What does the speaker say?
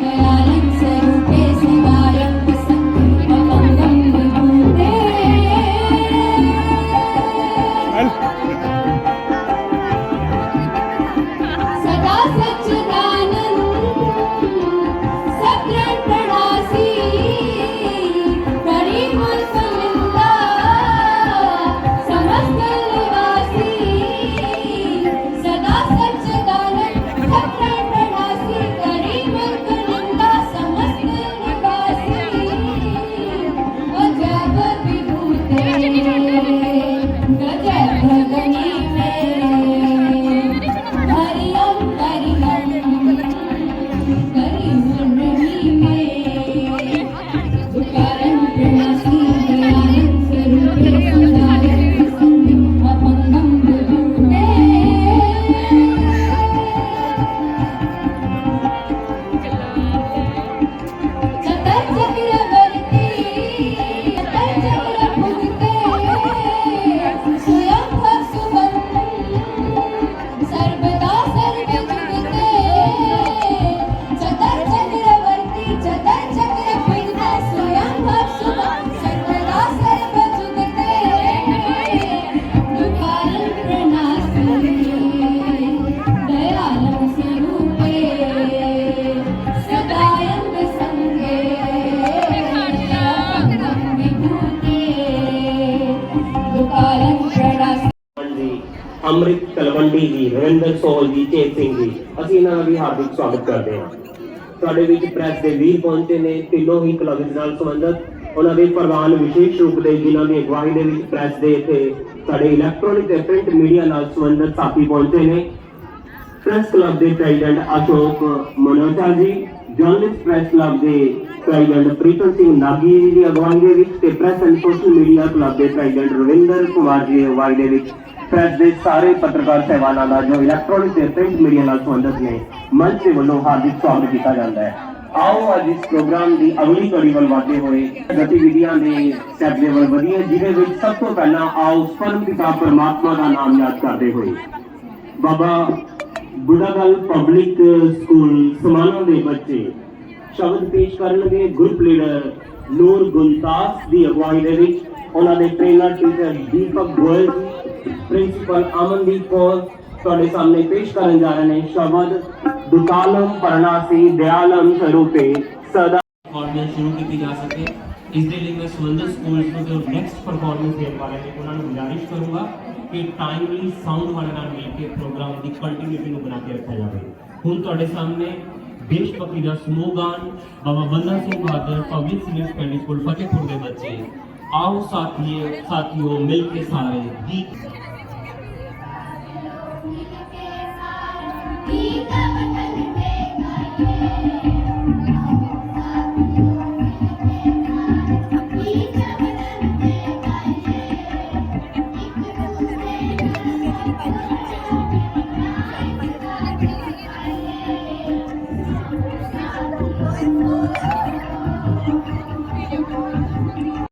Yeah. ਅੰਮ੍ਰਿਤ ਤਲਵੰਡੀ ਜੀ ਰਵਿੰਦਰ ਸੋਹਲ ਜੀ, ਚੇਤ ਸਿੰਘ ਜੀ, ਅਸੀਂ ਇਹਨਾਂ ਦਾ ਵੀ ਹਾਰਦਿਕ ਸਵਾਗਤ ਕਰਦੇ ਹਾਂ। ਸਾਡੇ ਵਿੱਚ ਪ੍ਰੈਸ ਦੇ ਵੀਰ ਪਹੁੰਚੇ ਨੇ, ਤਿੰਨੋਂ ਹੀ ਕਲੱਬ ਦੇ ਨਾਲ ਸੰਬੰਧਿਤ। ਉਹਨਾਂ ਦੇ ਪ੍ਰਧਾਨ ਵਿਸ਼ੇਸ਼ ਰੂਪ ਦੇ ਜਿਨ੍ਹਾਂ ਦੀ ਅਗਵਾਈ ਦੇ ਵਿੱਚ ਪ੍ਰੈਸ ਦੇ ਇੱਥੇ ਸਾਡੇ ਇਲੈਕਟ੍ਰੋਨਿਕ ਤੇ ਪ੍ਰਿੰਟ ਮੀਡੀਆ ਨਾਲ ਸੰਬੰਧਿਤ ਸਾਥੀ ਪਹੁੰਚੇ ਨੇ। ਪ੍ਰੈਸ ਕਲੱਬ ਦੇ president Ashok Manocha ji journalist press club ਦੇ ਪ੍ਰੈਜ਼ੀਡੈਂਟ ਪ੍ਰੀਤਮ ਸਿੰਘ ਨਾਗੀ ਜੀ ਦੀ ਅਗਵਾਈ ਦੇ ਵਿੱਚ ਤੇ press and social media club ਦੇ ਪ੍ਰੈਜ਼ੀਡੈਂਟ ਰਵਿੰਦਰ ਕੁਮਾਰ ਜੀ ਦੀ ਅਗਵਾਈ ਦੇ ਵਿੱਚ ਪ੍ਰੈਸ ਦੇ ਸਾਰੇ ਪੱਤਰਕਾਰ ਸਹਿਬਾਨਾਂ ਦਾ ਜੋ ਇਲੈਕਟ੍ਰੋਨਿਕ ਤੇ ਪ੍ਰਿੰਟ ਮੀਡੀਆ ਨਾਲ ਸੰਬੰਧਿਤ ਨੇ, ਮੰਚ ਦੇ ਵੱਲੋਂ ਹਾਰਦਿਕ ਸਵਾਗਤ ਕੀਤਾ ਜਾਂਦਾ ਹੈ। ਆਓ ਅੱਜ ਇਸ ਪ੍ਰੋਗਰਾਮ ਦੀ ਅਗਲੀ ਕੜੀ ਵੱਲ ਵਧਦੇ ਹੋਏ ਗਤੀਵਿਧੀਆਂ ਦੇ ਸਟੈਪ ਦੇ ਵੱਲ ਵਧੀਏ, ਜਿਹਦੇ ਵਿੱਚ ਸਭ ਤੋਂ ਪਹਿਲਾਂ ਆਓ ਪਰਮ ਪਿਤਾ ਪਰਮਾਤਮਾ ਦਾ ਨਾਮ ਯਾਦ ਕਰਦੇ ਹੋਏ। ਬਾਬਾ ਬੁੱਢਾਗਲ ਪਬਲਿਕ ਸਕੂਲ ਸਮਾਣਾ ਦੇ ਬੱਚੇ, ਸ਼ਬਦ ਪੇਸ਼ ਕਰਨਗੇ ਗਰੁੱਪ ਲੀਡਰ ਨੂਰ ਗੁਲਤਾਸ ਦੀ ਅਗਵਾਈ ਦੇ ਵਿੱਚ ਉਹਨਾਂ ਦੇ trainer teacher Deepak Goyal principal Amandeep Kaur ਤੁਹਾਡੇ ਸਾਹਮਣੇ ਪੇਸ਼ ਕਰਨ ਜਾ ਰਹੇ ਨੇ ਸ਼ਬਦ ਦੁਤਾਲਮ ਪਰਨਾਸੀ ਦਿਆਲਮ ਸਰੂਪੇ ਸਦਾ ਪਰਫਾਰਮੈਂਸ ਸ਼ੁਰੂ ਕੀਤੀ ਜਾ ਸਕੇ ਇਸ ਦੇ ਲਈ ਮੈਂ ਸੰਬੰਧਿਤ ਸਕੂਲਸ ਨੂੰ ਜੋ ਨੈਕਸਟ ਪਰਫਾਰਮੈਂਸ ਦੇਣ ਵਾਲੇ ਨੇ ਉਹਨਾਂ ਨੂੰ ਗੁਜ਼ਾਰਿਸ਼ ਕਰੂੰਗਾ ਕਿ ਟਾਈਮਲੀ ਸਾਊਂਡ ਵਾਲੇ ਨਾਲ ਮਿਲ ਕੇ ਪ੍ਰੋਗਰਾਮ ਦੀ ਕੰਟੀਨਿਊਟੀ ਨੂੰ ਬਣਾ ਕੇ ਰੱਖਿਆ ਜਾਵੇ ਹੁਣ ਤੁਹਾਡੇ ਸਾਹਮਣੇ ਦੇਸ਼ ਭਗਤੀ ਦਾ ਸਮੂਹ ਗਾਨ Baba Banda Singh Bahadur public senior secondary school Fatehpur ਦੇ ਬੱਚੇ ਆਓ ਸਾਥੀਓ ਸਾਥੀਓ ਮਿਲ ਕੇ ਸਾਰੇ ਗੀਤ